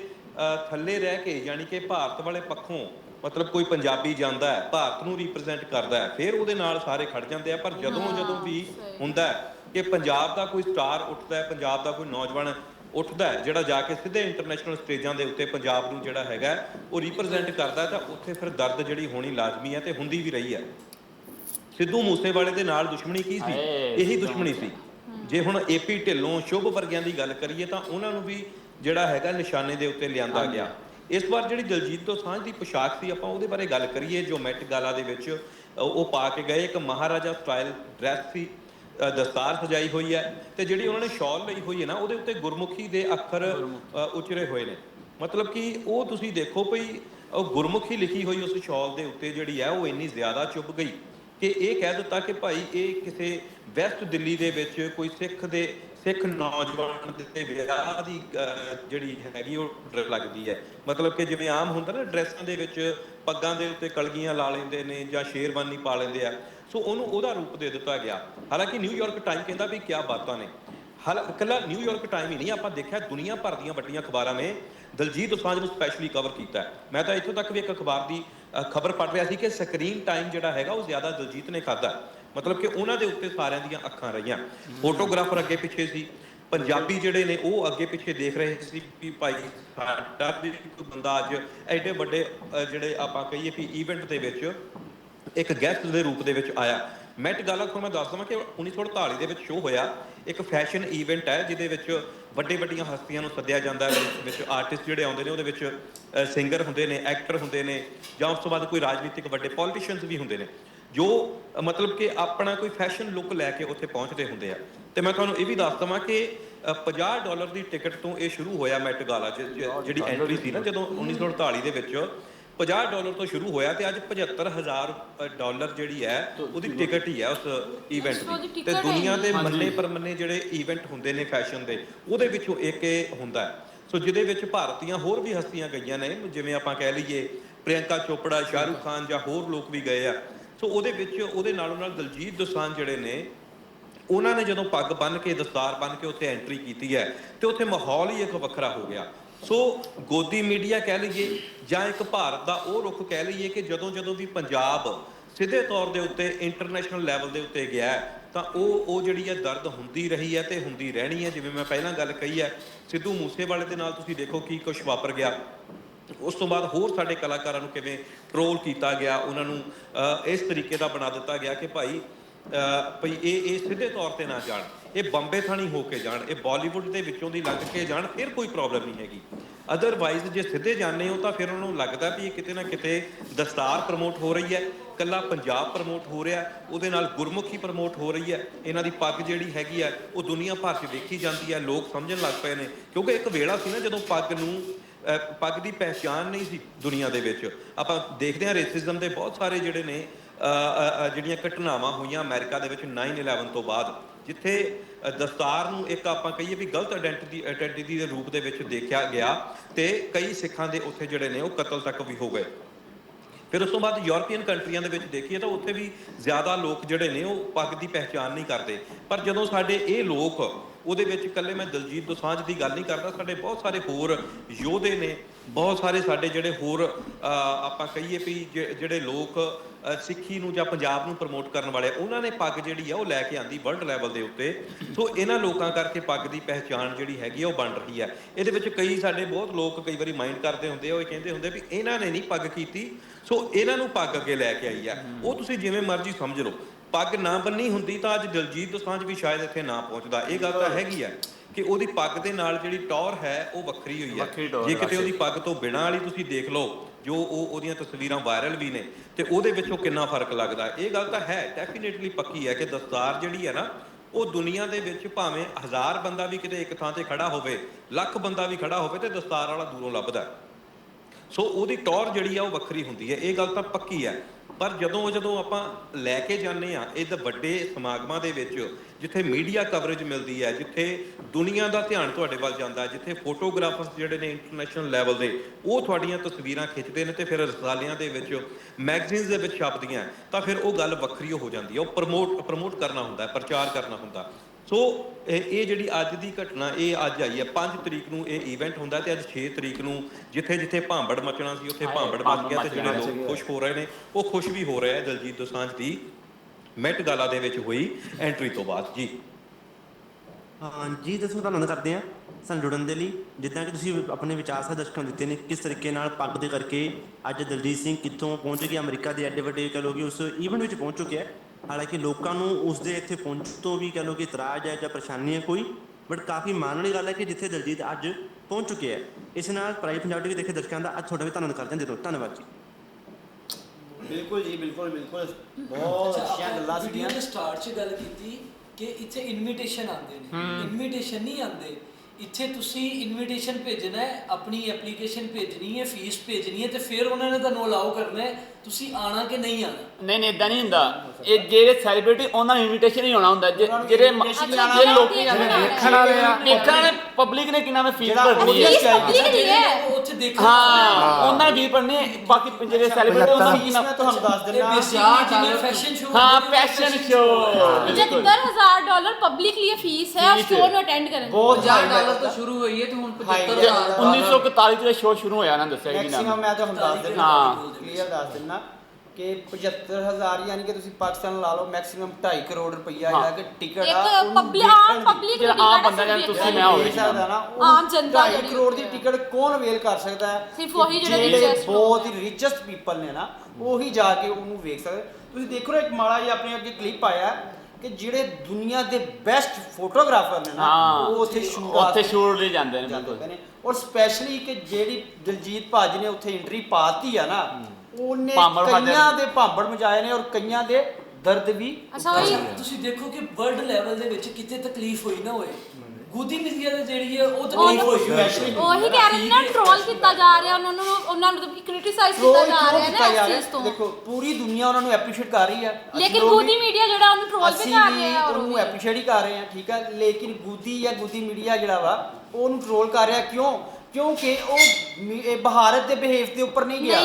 Speaker 7: ਥੱਲੇ ਰਹਿ ਕੇ ਯਾਨੀ ਕਿ ਭਾਰਤ ਵਾਲੇ ਪੱਖੋਂ ਮਤਲਬ ਕੋਈ ਪੰਜਾਬੀ ਜਾਂਦਾ ਹੈ ਭਾਰਤ ਨੂੰ ਰਿਪਰੈਜ਼ੈਂਟ ਕਰਦਾ ਹੈ ਫਿਰ ਉਹਦੇ ਨਾਲ ਸਾਰੇ ਖੜ ਜਾਂਦੇ ਆ ਪਰ ਜਦੋਂ ਜਦੋਂ ਵੀ। ਹੁੰਦਾ ਹੈ ਕਿ ਪੰਜਾਬ ਦਾ ਕੋਈ ਸਟਾਰ ਉੱਠਦਾ ਹੈ ਪੰਜਾਬ ਦਾ ਕੋਈ ਨੌਜਵਾਨ ਉੱਠਦਾ ਹੈ ਜਿਹੜਾ ਜਾ ਕੇ ਸਿੱਧੇ ਇੰਟਰਨੈਸ਼ਨਲ ਸਟੇਜਾਂ ਦੇ ਉੱਤੇ ਪੰਜਾਬ ਨੂੰ ਜਿਹੜਾ ਹੈਗਾ ਉਹ ਰਿਪਰੈਜ਼ੈਂਟ ਕਰਦਾ ਤਾਂ ਉੱਥੇ ਫਿਰ ਦਰਦ ਜਿਹੜੀ ਹੋਣੀ ਲਾਜ਼ਮੀ ਹੈ ਤੇ ਹੁੰਦੀ ਵੀ ਰਹੀ ਹੈ। ਸਿੱਧੂ ਮੂਸੇਵਾਲੇ ਦੇ ਨਾਲ ਦੁਸ਼ਮਣੀ ਕੀ ਸੀ? ਇਹੀ ਦੁਸ਼ਮਣੀ ਸੀ। ਜੇ ਹੁਣ ਏਪੀ ਢਿੱਲੋਂ ਸ਼ੁਭ ਵਰਗਿਆਂ ਦੀ ਗੱਲ ਕਰੀਏ ਤਾਂ ਉਹਨਾਂ ਨੂੰ ਵੀ ਜਿਹੜਾ ਹੈਗਾ ਨਿਸ਼ਾਨੇ ਦੇ ਉੱਤੇ ਲਿਆਂਦਾ ਗਿਆ। ਇਸ ਵਾਰ ਜਿਹੜੀ ਦਲਜੀਤ ਦੋਸਾਂਝ ਦੀ ਪੋਸ਼ਾਕ ਸੀ ਆਪਾਂ ਉਹਦੇ ਬਾਰੇ ਗੱਲ ਕਰੀਏ ਜੋ ਮੈਟ ਗਾਲਾ ਦੇ ਵਿੱਚ ਉਹ ਪਾ ਕੇ ਗਏ। ਇੱਕ ਮਹਾਰਾਜਾ ਸਟਾਈਲ ਡਰੈਸ ਸੀ ਦਸਤਾਰ ਸਜਾਈ ਹੋਈ ਹੈ ਤੇ ਜਿਹੜੀ ਉਹਨਾਂ ਨੇ ਸ਼ਾਲ ਲਈ ਹੋਈ ਹੈ ਨਾ ਉਹਦੇ ਉੱਤੇ ਗੁਰਮੁਖੀ ਦੇ ਅੱਖਰ ਉਚਰੇ ਹੋਏ ਨੇ। ਮਤਲਬ ਕਿ ਉਹ ਤੁਸੀਂ ਦੇਖੋ ਭਈ ਉਹ ਗੁਰਮੁਖੀ ਲਿਖੀ ਹੋਈ ਉਸ ਸ਼ਾਲ ਦੇ ਉੱਤੇ ਜਿਹੜੀ ਹੈ ਉਹ ਇੰਨੀ ਜ਼ਿਆਦਾ ਚੁੱਭ ਗਈ। ਕਿ ਇਹ ਕਹਿ ਦਿੱਤਾ ਕਿ ਭਾਈ ਇਹ ਕਿਸੇ ਵੈਸਟ ਦਿੱਲੀ ਦੇ ਵਿੱਚ ਕੋਈ ਸਿੱਖ ਦੇ, ਸਿੱਖ ਨੌਜਵਾਨ ਦੇ ਵਿਆਹ ਦੀ ਜਿਹੜੀ ਹੈਗੀ ਉਹ ਡਰ ਲੱਗਦੀ ਹੈ। ਮਤਲਬ ਕਿ ਜਿਵੇਂ ਆਮ ਹੁੰਦਾ ਨਾ, ਡਰੈਸਾਂ ਦੇ ਵਿੱਚ ਪੱਗਾਂ ਦੇ ਉੱਤੇ ਕਲਗੀਆਂ ਲਾ ਲੈਂਦੇ ਨੇ ਜਾਂ ਸ਼ੇਰਵਾਨੀ ਪਾ ਲੈਂਦੇ ਆ। ਸੋ ਉਹਨੂੰ ਉਹਦਾ ਰੂਪ ਦੇ ਦਿੱਤਾ ਗਿਆ। ਹਾਲਾਂਕਿ ਨਿਊਯਾਰਕ ਟਾਈਮ ਕਹਿੰਦਾ ਵੀ ਕੀ ਬਾਤਾਂ ਨੇ। ਹਾਲ, ਇਕੱਲਾ ਨਿਊਯਾਰਕ ਟਾਈਮ ਹੀ ਨਹੀਂ, ਆਪਾਂ ਦੇਖਿਆ ਦੁਨੀਆ ਭਰ ਦੀਆਂ ਵੱਡੀਆਂ ਅਖਬਾਰਾਂ ਨੇ। ਦਲਜੀਤ ਦੋਸਾਂਝ ਨੂੰ ਸਪੈਸ਼ਲੀ ਕਵਰ ਕੀਤਾ ਹੈ। ਮੈਂ ਤਾਂ ਇੱਥੋਂ ਤੱਕ ਵੀ ਇੱਕ ਅਖਬਾਰ ਦੀ ਖਬਰ ਪੜ੍ਹ ਰਿਹਾ ਸੀ ਕਿ ਸਕਰੀਨ ਟਾਈਮ ਜਿਹੜਾ ਹੈਗਾ ਉਹ ਜ਼ਿਆਦਾ ਦਲਜੀਤ ਨੇ ਖਾਦਾ ਮਤਲਬ ਕਿ ਉਹਨਾਂ ਦੇ ਉੱਤੇ ਸਾਰਿਆਂ ਦੀਆਂ ਅੱਖਾਂ ਰਹੀਆਂ। ਫੋਟੋਗ੍ਰਾਫਰ ਅੱਗੇ ਪਿੱਛੇ ਸੀ। ਪੰਜਾਬੀ ਜਿਹੜੇ ਨੇ ਉਹ ਅੱਗੇ ਪਿੱਛੇ ਦੇਖ ਰਹੇ ਸੀ ਕਿ ਭਾਈ ਸਾਡਾ ਵੀ ਕੋਈ ਬੰਦਾ ਅੱਜ ਐਡੇ ਵੱਡੇ ਜਿਹੜੇ ਆਪਾਂ ਕਹੀਏ ਕਿ ਈਵੈਂਟ ਦੇ ਵਿੱਚ ਇੱਕ ਗੈਸਟ ਦੇ ਰੂਪ ਦੇ ਵਿੱਚ ਆਇਆ। ਮੈਟ ਗਾਲਾ ਤੁਹਾਨੂੰ ਮੈਂ ਦੱਸ ਦਵਾਂ ਕਿ 1948 ਦੇ ਵਿੱਚ ਸ਼ੋਅ ਹੋਇਆ। ਇੱਕ ਫੈਸ਼ਨ ਈਵੈਂਟ ਹੈ ਜਿਹਦੇ ਵਿੱਚ ਵੱਡੇ ਵੱਡੀਆਂ ਹਸਤੀਆਂ ਨੂੰ ਸੱਦਿਆ ਜਾਂਦਾ ਹੈ ਵਿੱਚ- ਆਰਟਿਸਟ ਜਿਹੜੇ ਆਉਂਦੇ ਨੇ ਉਹਦੇ ਵਿੱਚ ਸਿੰਗਰ ਹੁੰਦੇ ਨੇ ਐਕਟਰ ਹੁੰਦੇ ਨੇ ਜਾਂ ਉਸ ਤੋਂ ਬਾਅਦ ਕੋਈ ਰਾਜਨੀਤਿਕ ਵੱਡੇ ਪੋਲੀਟੀਸ਼ੀਅਨਸ ਵੀ ਹੁੰਦੇ ਨੇ ਜੋ ਮਤਲਬ ਕਿ ਆਪਣਾ ਕੋਈ ਫੈਸ਼ਨ ਲੁੱਕ ਲੈ ਕੇ ਉੱਥੇ ਪਹੁੰਚਦੇ ਹੁੰਦੇ ਆ। ਤੇ ਮੈਂ ਤੁਹਾਨੂੰ ਇਹ ਵੀ ਦੱਸ ਦਵਾਂ ਕਿ ਅ, 50 ਡਾਲਰ ਦੀ ਟਿਕਟ ਤੋਂ ਇਹ ਸ਼ੁਰੂ ਹੋਇਆ ਮੈਟ ਗਾਲਾ ਜਿਹੜੀ ਐਂਟਰੀ ਸੀ ਨਾ ਜਦੋਂ 1948 ਦੇ ਵਿੱਚ 50 ਡਾਲਰ ਤੋਂ ਸ਼ੁਰੂ ਹੋਇਆ ਤੇ ਅੱਜ 75000 ਡਾਲਰ ਜਿਹੜੀ ਹੈ ਉਹਦੀ ਟਿਕਟ ਹੀ ਹੈ ਉਸ ਇਵੈਂਟ ਦੀ। ਤੇ ਦੁਨੀਆ ਦੇ। ਮੰਨੇ ਪਰਮੰਨੇ ਜਿਹੜੇ ਇਵੈਂਟ ਹੁੰਦੇ ਨੇ ਫੈਸ਼ਨ ਦੇ ਉਹਦੇ ਵਿੱਚੋਂ ਇੱਕ ਇਹ ਹੁੰਦਾ ਹੈ। ਸੋ ਜਿਹਦੇ ਵਿੱਚ ਭਾਰਤੀਆਂ ਹੋਰ ਵੀ ਹਸਤੀਆਂ ਗਈਆਂ ਨੇ ਜਿਵੇਂ ਆਪਾਂ ਕਹਿ ਲਈਏ ਪ੍ਰਿਯੰਕਾ ਚੋਪੜਾ ਸ਼ਾਹਰੁਖ ਖਾਨ ਜਾਂ ਹੋਰ ਲੋਕ ਵੀ ਗਏ ਆ। ਸੋ ਉਹਦੇ ਵਿੱਚ ਉਹਦੇ ਨਾਲੋਂ ਨਾਲ ਦਲਜੀਤ ਦੋਸਾਂਝ ਜਿਹੜੇ ਨੇ ਉਹਨਾਂ ਨੇ ਜਦੋਂ ਪੱਗ ਬੰਨ੍ਹ ਕੇ ਦਸਤਾਰ ਬੰਨ੍ਹ ਕੇ ਉੱਥੇ ਐਂਟਰੀ ਕੀਤੀ ਹੈ ਤੇ ਉੱਥੇ ਮਾਹੌਲ ਹੀ ਇੱਕ ਵੱਖਰਾ ਹੋ ਗਿਆ। ਸੋ ਗੋਦੀ ਮੀਡੀਆ ਕਹਿ ਲਈਏ ਜਾਂ ਇੱਕ ਭਾਰਤ ਦਾ ਉਹ ਰੁਖ ਕਹਿ ਲਈਏ ਕਿ ਜਦੋਂ ਜਦੋਂ ਵੀ ਪੰਜਾਬ ਸਿੱਧੇ ਤੌਰ ਦੇ ਉੱਤੇ ਇੰਟਰਨੈਸ਼ਨਲ ਲੈਵਲ ਦੇ ਉੱਤੇ ਗਿਆ ਤਾਂ ਉਹ ਉਹ ਜਿਹੜੀ ਹੈ ਦਰਦ ਹੁੰਦੀ ਰਹੀ ਹੈ ਤੇ ਹੁੰਦੀ ਰਹਿਣੀ ਹੈ। ਜਿਵੇਂ ਮੈਂ ਪਹਿਲਾਂ ਗੱਲ ਕਹੀ ਹੈ, ਸਿੱਧੂ ਮੂਸੇਵਾਲੇ ਦੇ ਨਾਲ ਤੁਸੀਂ ਦੇਖੋ ਕੀ ਕੁਝ ਵਾਪਰ ਗਿਆ। ਉਸ ਤੋਂ ਬਾਅਦ ਹੋਰ ਸਾਡੇ ਕਲਾਕਾਰਾਂ ਨੂੰ ਕਿਵੇਂ ਟ੍ਰੋਲ ਕੀਤਾ ਗਿਆ, ਉਹਨਾਂ ਨੂੰ ਇਸ ਤਰੀਕੇ ਦਾ ਬਣਾ ਦਿੱਤਾ ਗਿਆ ਕਿ ਭਾਈ ਭਈ ਇਹ ਇਹ ਸਿੱਧੇ ਤੌਰ ਤੇ ਨਾ ਜਾਣ। ਇਹ ਬੰਬੇ ਥਾਣੀ ਹੋ ਕੇ ਜਾਣ, ਇਹ ਬਾਲੀਵੁੱਡ ਦੇ ਵਿੱਚੋਂ ਦੀ ਲੱਗ ਕੇ ਜਾਣ, ਫਿਰ ਕੋਈ ਪ੍ਰੋਬਲਮ ਨਹੀਂ ਹੈਗੀ। ਅਦਰਵਾਈਜ਼ ਜੇ ਸਿੱਧੇ ਜਾਂਦੇ ਹੋ ਤਾਂ ਫਿਰ ਉਹਨਾਂ ਨੂੰ ਲੱਗਦਾ ਵੀ ਇਹ ਕਿਤੇ ਨਾ ਕਿਤੇ ਦਸਤਾਰ ਪ੍ਰਮੋਟ ਹੋ ਰਹੀ ਹੈ ਕੱਲਾ ਪੰਜਾਬ ਪ੍ਰਮੋਟ ਹੋ ਰਿਹਾ, ਉਹਦੇ ਨਾਲ ਗੁਰਮੁਖੀ ਪ੍ਰਮੋਟ ਹੋ ਰਹੀ ਹੈ, ਇਹਨਾਂ ਦੀ ਪੱਗ ਜਿਹੜੀ ਹੈਗੀ ਹੈ, ਉਹ ਦੁਨੀਆ ਭਰ 'ਚ ਵੇਖੀ ਜਾਂਦੀ ਹੈ, ਲੋਕ ਸਮਝਣ ਲੱਗ ਪਏ ਨੇ। ਕਿਉਂਕਿ ਇੱਕ ਵੇਲਾ ਸੀ ਨਾ ਜਦੋਂ ਪੱਗ ਨੂੰ ਪੱਗ ਦੀ ਪਹਿਚਾਨ ਨਹੀਂ ਸੀ ਦੁਨੀਆ ਦੇ ਵਿੱਚ। ਆਪਾਂ ਦੇਖਦੇ ਹਾਂ ਰੇਸਿਜ਼ਮ ਦੇ ਬਹੁਤ ਸਾਰੇ ਜਿਹੜੇ ਨੇ ਜਿਹੜੀਆਂ ਘਟਨਾਵਾਂ ਹੋਈਆਂ ਅਮਰੀਕਾ ਦੇ ਵਿੱਚ 9/11 ਤੋਂ ਬਾਅਦ, ਜਿੱਥੇ ਦਸਤਾਰ ਨੂੰ ਇੱਕ ਆਪਾਂ ਕਹੀਏ ਵੀ ਗਲਤ ਆਇਡੈਂਟੀਟੀ ਆਇਡੈਂਟੀਟੀ ਦੇ ਰੂਪ ਦੇ ਵਿੱਚ ਦੇਖਿਆ ਗਿਆ ਤੇ ਕਈ ਸਿੱਖਾਂ ਦੇ ਉੱਥੇ ਜਿਹੜੇ ਨੇ ਉਹ ਕਤਲ ਤੱਕ ਵੀ ਹੋ ਗਏ। ਫਿਰ ਉਸ ਤੋਂ ਬਾਅਦ ਯੂਰਪੀਅਨ ਕੰਟਰੀਆਂ ਦੇ ਵਿੱਚ ਦੇਖੀਏ ਤਾਂ ਉੱਥੇ ਵੀ ਜ਼ਿਆਦਾ ਲੋਕ ਜਿਹੜੇ ਨੇ ਉਹ ਪੱਗ ਦੀ ਪਹਿਚਾਨ ਨਹੀਂ ਕਰਦੇ। ਪਰ ਜਦੋਂ ਸਾਡੇ ਇਹ ਲੋਕ, ਉਹਦੇ ਵਿੱਚ ਇਕੱਲੇ ਮੈਂ ਦਲਜੀਤ ਦੋਸਾਂਝ ਦੀ ਗੱਲ ਨਹੀਂ ਕਰਦਾ, ਸਾਡੇ ਬਹੁਤ ਸਾਰੇ ਹੋਰ ਯੋਧੇ ਨੇ ਬਹੁਤ ਸਾਰੇ ਸਾਡੇ ਜਿਹੜੇ ਹੋਰ ਅਹ, ਆਪਾਂ ਕਹੀਏ ਵੀ ਜਿਹੜੇ ਲੋਕ ਸਿੱਖੀ ਨੂੰ ਜਾਂ ਪੰਜਾਬ ਨੂੰ ਪ੍ਰਮੋਟ ਕਰਨ ਵਾਲੇ ਉਹਨਾਂ ਨੇ ਪੱਗ ਜਿਹੜੀ ਆ ਉਹ ਲੈ ਕੇ ਆਂਦੀ ਵਰਲਡ ਲੈਵਲ ਦੇ ਉੱਤੇ। ਸੋ ਇਹਨਾਂ ਲੋਕਾਂ ਕਰਕੇ ਪੱਗ ਦੀ ਪਹਿਚਾਣ ਜਿਹੜੀ ਹੈਗੀ ਆ ਉਹ ਬਣ ਰਹੀ ਹੈ ਇਹਦੇ ਵਿੱਚ ਕਈ ਸਾਡੇ ਬਹੁਤ ਲੋਕ ਕਈ ਵਾਰੀ ਮਾਈਂਡ ਕਰਦੇ ਹੁੰਦੇ ਆ ਉਹ ਕਹਿੰਦੇ ਹੁੰਦੇ ਵੀ ਇਹਨਾਂ ਨੇ ਨਹੀਂ ਪੱਗ ਕੀਤੀ ਸੋ ਇਹਨਾਂ ਨੂੰ ਪੱਗ ਅੱਗੇ ਲੈ ਕੇ ਆਈ ਆ। ਉਹ ਤੁਸੀਂ ਜਿਵੇਂ ਮਰਜ਼ੀ ਸਮਝ ਲਓ ਪੱਗ ਨਾ ਬੰਨੀ ਹੁੰਦੀ ਤਾਂ ਅੱਜ ਦਲਜੀਤ ਦੋਸਾਂਝ ਵੀ ਸ਼ਾਇਦ ਇੱਥੇ ਨਾ ਪਹੁੰਚਦਾ ਇਹ ਗੱਲ ਤਾਂ ਹੈਗੀ ਆ। ਕਿ ਉਹਦੀ ਪੱਗ ਦੇ ਨਾਲ ਜਿਹੜੀ ਟੌਰ ਹੈ ਉਹ ਵੱਖਰੀ ਹੋਈ
Speaker 2: ਵੱਖਰੀ
Speaker 7: ਹੈ
Speaker 2: ਟੌਰ
Speaker 7: ਜੇ ਕਿਤੇ ਉਹਦੀ ਪੱਗ ਤੋਂ ਬਿਨਾਂ ਵਾਲੀ ਤੁਸੀਂ ਦੇਖ ਲਓ ਜੋ ਉਹ ਉਹਦੀਆਂ ਤਸਵੀਰਾਂ ਵਾਇਰਲ ਵੀ ਨੇ ਤੇ ਉਹਦੇ ਵਿੱਚੋਂ ਕਿੰਨਾ ਫ਼ਰਕ ਲੱਗਦਾ? ਇਹ ਗੱਲ ਤਾਂ ਹੈ ਡੈਫੀਨਿਟਲੀ ਪੱਕੀ ਹੈ ਕਿ ਦਸਤਾਰ ਜਿਹੜੀ ਹੈ ਨਾ ਉਹ ਦੁਨੀਆ ਦੇ ਵਿੱਚ ਭਾਵੇਂ ਹਜ਼ਾਰ ਬੰਦਾ ਵੀ ਕਿਤੇ ਇੱਕ ਥਾਂ ਤੇ ਖੜਾ ਹੋਵੇ ਲੱਖ ਬੰਦਾ ਵੀ ਖੜਾ ਹੋਵੇ ਤੇ ਦਸਤਾਰ ਵਾਲਾ ਦੂਰੋਂ ਲੱਭਦਾ ਹੈ। ਸੋ ਉਹਦੀ ਟੌਰ ਜਿਹੜੀ ਆ ਉਹ ਵੱਖਰੀ ਹੁੰਦੀ ਹੈ। ਇਹ ਗੱਲ ਤਾਂ ਪੱਕੀ ਹੈ। ਪਰ ਜਦੋਂ ਜਦੋਂ ਆਪਾਂ ਲੈ ਕੇ ਜਾਂਦੇ ਆ ਇਹ ਵੱਡੇ ਸਮਾਗਮਾਂ ਦੇ ਵਿੱਚ ਜਿੱਥੇ ਮੀਡੀਆ ਕਵਰੇਜ ਮਿਲਦੀ ਹੈ, ਜਿੱਥੇ ਦੁਨੀਆ ਦਾ ਧਿਆਨ ਤੁਹਾਡੇ ਵੱਲ ਜਾਂਦਾ ਜਿੱਥੇ ਫੋਟੋਗ੍ਰਾਫਰਸ ਜਿਹੜੇ ਨੇ ਇੰਟਰਨੈਸ਼ਨਲ ਲੈਵਲ ਦੇ, ਉਹ ਤੁਹਾਡੀਆਂ ਤਸਵੀਰਾਂ ਖਿੱਚਦੇ ਨੇ ਤੇ ਫਿਰ ਰਸਾਲਿਆਂ ਦੇ ਵਿੱਚ ਮੈਗਜ਼ੀਨਸ ਦੇ ਵਿੱਚ ਛਾਪਦੀਆਂ ਤਾਂ ਫਿਰ ਉਹ ਗੱਲ ਵੱਖਰੀ ਹੋ ਜਾਂਦੀ ਹੈ। ਉਹ ਪ੍ਰਮੋਟ ਪ੍ਰਮੋਟ ਕਰਨਾ ਹੁੰਦਾ ਹੈ, ਪ੍ਰਚਾਰ ਕਰਨਾ ਹੁੰਦਾ ਸੋ ਇਹ ਜਿਹੜੀ ਅੱਜ ਦੀ ਘਟਨਾ ਇਹ ਅੱਜ ਆਈ ਹੈ। 5 ਤਰੀਕ ਨੂੰ ਇਹ ਇਵੈਂਟ ਹੁੰਦਾ ਤੇ ਅੱਜ 6 ਤਰੀਕ ਨੂੰ ਜਿੱਥੇ ਜਿੱਥੇ ਭਾਂਬੜ ਮਚਣਾ ਸੀ ਉੱਥੇ ਭਾਂਬੜ ਮਚ ਗਿਆ ਤੇ ਜਿਹੜੇ ਲੋਕ ਖੁਸ਼ ਹੋ ਰਹੇ ਨੇ ਉਹ ਖੁਸ਼ ਵੀ ਹੋ ਰਹੇ ਆ। ਦਲਜੀਤ ਦੋਸਾਂਝ ਦੀ ਮੈਟ ਗਾਲਾ ਦੇ ਵਿੱਚ ਹੋਈ ਐਂਟਰੀ ਤੋਂ ਬਾਅਦ। ਜੀ।
Speaker 6: ਹਾਂ ਜੀ ਦੱਸੋ ਧੰਨਵਾਦ ਕਰਦੇ ਆ ਸਾਨੂੰ ਜੁੜਨ ਦੇ ਲਈ। ਜਿੱਦਾਂ ਕਿ ਤੁਸੀਂ ਆਪਣੇ ਵਿਚਾਰ ਸਾਡੇ ਦਰਸ਼ਕਾਂ ਨੂੰ ਦਿੱਤੇ ਨੇ ਕਿਸ ਤਰੀਕੇ ਨਾਲ ਪੱਗ ਦੇ ਕਰਕੇ ਅੱਜ ਦਲਜੀਤ ਸਿੰਘ ਕਿੱਥੋਂ ਪਹੁੰਚ ਗਿਆ? ਅਮਰੀਕਾ ਦੇ ਐਡੇ ਵੱਡੇ ਕਹ ਕਿ ਉਸ ਈਵੈਂਟ ਵਿੱਚ ਪਹੁੰਚ ਚੁੱਕਿਆ ਹੈ। ਹਾਲਾਂਕਿ ਲੋਕਾਂ ਨੂੰ ਉਸ ਦੇ ਇੱਥੇ ਪਹੁੰਚ ਤੋਂ ਵੀ ਕਹ ਲੋ ਕਿ ਇਤਰਾਜ਼ ਹੈ ਜਾਂ ਪਰੇਸ਼ਾਨੀ ਹੈ ਕੋਈ ਬਟ ਕਾਫੀ ਮਾਣ ਵਾਲੀ ਗੱਲ ਹੈ ਕਿ ਜਿੱਥੇ ਦਲਜੀਤ ਅੱਜ ਪਹੁੰਚ ਚੁੱਕਿਆ ਹੈ। ਇਸ ਨਾਲ ਪ੍ਰਾਈਮ ਪੰਜਾਬ ਦੇ ਦੇਖੇ ਦਰਸ਼ਕਾਂ ਦਾ ਅੱਜ ਤੁਹਾਡਾ ਵੀ ਧੰਨਵਾਦ ਕਰਦੇ ਹਾਂ ਦਿਲੋਂ ਧੰਨਵਾਦ ਜੀ।
Speaker 1: ਬਿਲਕੁਲ ਜੀ ਬਿਲਕੁਲ ਬਿਲਕੁਲ। ਬਹੁਤ ਅੱਛੀਆਂ ਗੱਲਾਂ
Speaker 4: ਵੀਡੀਓ
Speaker 1: ਸੀਗੀਆਂ।
Speaker 4: ਦੇ ਸਟਾਰਟ 'ਚ ਗੱਲ ਕੀਤੀ ਕਿ ਇੱਥੇ ਇਨਵੀਟੇਸ਼ਨ ਆਉਂਦੇ ਨੇ। ਇਨਵੀਟੇਸ਼ਨ ਨਹੀਂ ਆਉਂਦੇ। ਇੱਥੇ ਤੁਸੀਂ ਇਨਵੀਟੇਸ਼ਨ ਭੇਜਣਾ ਹੈ ਆਪਣੀ ਐਪਲੀਕੇਸ਼ਨ ਭੇਜਣੀ ਹੈ ਫੀਸ ਭੇਜਣੀ ਹੈ ਤੇ ਫਿਰ ਉਹਨਾਂ ਨੇ ਤੁਹਾਨੂੰ ਅਲਾਉ ਕਰਨਾ ਹੈ ਤੁਸੀਂ ਆਣਾ ਕਿ ਨਹੀਂ ਆਣਾ
Speaker 2: ਨਹੀਂ ਨਹੀਂ ਇਦਾਂ ਨਹੀਂ ਹੁੰਦਾ। ਇਹ ਜਿਹੜੇ ਸੈਲੀਬ੍ਰਿਟੀ ਉਹਨਾਂ ਨੂੰ ਇਨਵੀਟੇਸ਼ਨ ਹੀ ਆਉਣਾ ਹੁੰਦਾ। ਜੇ- ਜਿਹੜੇ
Speaker 3: ਅੱਛਾ,
Speaker 2: ਜਿਹੜੇ ਲੋਕੀ
Speaker 3: ਦੇਖਣ
Speaker 5: ਵਾਲੇ ਆ।
Speaker 2: ਦੇਖਣ ਵਾਲੇ ਪਬਲਿਕ ਨੇ ਕਿੰਨਾ ਮੈਂ ਫੀਸ ਭਰਨੀ ਹੈ।
Speaker 3: ਪਬਲਿਕ ਦੀ ਹੈ।
Speaker 4: ਉਹ ਉੱਥੇ ਦੇਖਣ
Speaker 2: ਹਾਂ ਉਹਨਾਂ ਦੀ ਹੈ। ਬਾਕੀ ਜਿਹੜੇ ਸੈਲੀਬ੍ਰਿਟੀ ਉਹਨਾਂ ਨੂੰ
Speaker 1: ਫੀਸ
Speaker 2: ਕਿੰਨਾ
Speaker 1: ਮੈਂ ਤੁਹਾਨੂੰ ਦੱਸ
Speaker 4: ਇਹ
Speaker 1: ਦਿੰਦਾ।
Speaker 4: ਬੇਸਿਕਲੀ ਫੈਸ਼ਨ ਸ਼ੋਅ
Speaker 2: ਹਾਂ। ਫੈਸ਼ਨ ਸ਼ੋ
Speaker 3: 75000 ਡਾਲਰ ਪਬਲਿਕ ਲਈ ਫੀਸ ਹੈ
Speaker 2: ਫੀਸ
Speaker 3: ਸ਼ੋਅ ਨੂੰ ਅਟੈਂਡ ਕਰਨ ਦੀ
Speaker 1: ਬਹੁਤ
Speaker 8: 50
Speaker 1: high
Speaker 8: ਡਾਲਰ ਤੋਂ
Speaker 1: ਦਾ।
Speaker 8: ਸ਼ੁਰੂ ਹੋਈ ਹੈ ਤੇ ਹੁਣ
Speaker 1: High
Speaker 8: 75
Speaker 1: level
Speaker 8: ਡਾਲਰ
Speaker 2: 1941 ਚ ਸ਼ੋ ਸ਼ੁਰੂ ਹੋਇਆ ਨਾ ਦੱਸਿਆ ਕਿ
Speaker 1: ਮੈਕਸਿਮਮ
Speaker 2: ਨਾਮ
Speaker 1: ਮੈਂ ਤੁਹਾਨੂੰ ਦੱਸ ਦਿੰਦਾ
Speaker 2: ਹਾਂ।
Speaker 1: ਕਲੀਅਰ ਦੱਸ ਦਿੰਦਾ ਕਿ 75000 ਯਾਨੀ ਕਿ ਤੁਸੀਂ ਪਾਕਿਸਤਾਨ ਲਾ ਲਓ ਮੈਕਸਿਮਮ 2.5 ਕਰੋੜ ਰੁਪਈਆ
Speaker 2: ਹਾਂ।
Speaker 1: ਜਿਹੜਾ ਕਿ ਟਿਕਟ
Speaker 3: ਇੱਕ
Speaker 1: ਆ ਉਹਨੂੰ
Speaker 3: ਪਬਲਿਕ
Speaker 1: ਦੇਖਣ
Speaker 3: ਆਮ
Speaker 1: ਦੀ।
Speaker 3: ਪਬਲਿਕ
Speaker 2: ਜਿਹੜਾ ਆਮ ਬੰਦਾ ਜਾਂ ਤੁਸੀਂ ਮੈਂ ਹੋਵੇ
Speaker 1: ਦੇਖ ਸਕਦਾ ਨਾ ਉਹ
Speaker 3: ਆਮ ਜਨਤਾ
Speaker 1: 2.5
Speaker 3: ਜਿਹੜੀ
Speaker 1: ਕਰੋੜ ਦੀ
Speaker 3: ਉੱਥੇ
Speaker 1: ਟਿਕਟ ਕੌਣ ਅਵੇਲ ਕਰ ਸਕਦਾ ਹੈ
Speaker 3: ਸਿਰਫ ਉਹੀ ਜਿਹੜੇ
Speaker 1: ਜਿਹੜੇ
Speaker 3: richest ਲੋਕ
Speaker 1: ਬਹੁਤ
Speaker 3: ਨੇ।
Speaker 1: ਹੀ ਰਿਚੈਸਟ ਪੀਪਲ ਨੇ ਨਾ ਉਹੀ ਜਾ ਕੇ ਉਹਨੂੰ ਵੇਖ ਸਕਦੇ ਤੁਸੀਂ ਦੇਖੋ ਨਾ ਇੱਕ ਮਾੜਾ ਜਿਹਾ ਆਪਣੇ ਅੱਗੇ ਕਲਿੱਪ ਆਇਆ ਹੈ ਕਿ ਜਿਹੜੇ ਦੁਨੀਆ ਦੇ ਬੈਸਟ ਫੋਟੋਗ੍ਰਾਫਰ ਨੇ ਨਾ
Speaker 2: ਹਾਂ
Speaker 1: ਉਹ ਉੱਥੇ ਸ਼ੂਟ
Speaker 2: ਉੱਥੇ ਸ਼ੂਟ ਲਈ ਜਾਂਦੇ ਨੇ ਬਿਲਕੁਲ।
Speaker 1: ਨੇ। ਔਰ ਸਪੈਸ਼ਲੀ ਕਿ ਜਿਹੜੀ ਦਿਲਜੀਤ ਭਾਜੀ ਨੇ ਉੱਥੇ ਐਂਟਰੀ ਪਾਤੀ ਆ ਨਾ ਉਹਨੇ
Speaker 2: ਭਾਂਬੜ
Speaker 1: ਕਈਆਂ
Speaker 2: ਨੇ।
Speaker 1: ਦੇ ਭਾਂਬੜ ਮਚਾਏ ਨੇ ਔਰ ਕਈਆਂ ਦੇ ਦਰਦ ਵੀ
Speaker 3: ਅੱਛਾ ਉਹੀ
Speaker 4: ਤੁਸੀਂ ਦੇਖੋ ਕਿ ਵਰਲਡ ਲੈਵਲ ਦੇ ਵਿੱਚ ਕਿਤੇ ਤਕਲੀਫ ਹੋਈ ਨਾ ਹੋਏ। ਗੂਦੀ ਮਿਲਿਆ ਦੇ ਜਿਹੜੀ ਹੈ ਉਹ
Speaker 3: ਉਹ
Speaker 4: ਤਕਲੀਫ ਹੋਈ ਹੋਈ ਹੈ।
Speaker 1: Especially
Speaker 3: ਉਹੀ ਕਹਿ ਰਹੇ ਨੇ ਨਾ ਟ੍ਰੋਲ ਕੀਤਾ ਜਾ ਰਿਹਾ ਉਹਨਾਂ ਨੂੰ ਉਹਨਾਂ ਨੂੰ ਕ੍ਰਿਟਿਸਾਈਜ਼ ਕੀਤਾ ਜਾ ਰਿਹਾ ਨਾ
Speaker 1: ਜਾ
Speaker 3: ਇਸ
Speaker 1: ਰਿਹਾ।
Speaker 3: ਚੀਜ਼ ਤੋਂ।
Speaker 1: ਦੇਖੋ ਪੂਰੀ ਦੁਨੀਆ ਉਹਨਾਂ ਨੂੰ ਐਪਰੀਸ਼ੀਏਟ ਕਰ ਰਹੀ ਹੈ। ਅਸੀਂ
Speaker 3: ਲੇਕਿਨ
Speaker 1: ਲੋਕ
Speaker 3: ਮੀਡੀਆ ਜਿਹੜਾ ਉਹਨੂੰ ਟ੍ਰੋਲ ਵੀ
Speaker 1: ਅਸੀਂ
Speaker 3: ਕਰ
Speaker 1: ਵੀ
Speaker 3: ਰਿਹਾ ਔਰ ਉਹ
Speaker 1: ਉਹਨੂੰ
Speaker 3: ਵੀ।
Speaker 1: ਐਪਰੀਸ਼ੀਏਟ ਹੀ ਕਰ ਰਹੇ ਹਾਂ ਠੀਕ ਹੈ? ਲੇਕਿਨ ਗੂਦੀ ਜਾਂ ਗੂਦੀ ਮੀਡੀਆ ਜਿਹੜਾ ਵਾ ਉਹ ਉਹਨੂੰ ਟ੍ਰੋਲ ਕਰ ਰਿਹਾ ਕਿਉਂ? ਕਿਉਂਕਿ ਉਹ ਮੀ- ਇਹ ਭਾਰਤ ਦੇ ਬਿਹੇਵ ਦੇ ਉੱਪਰ ਨਹੀਂ ਗਿਆ।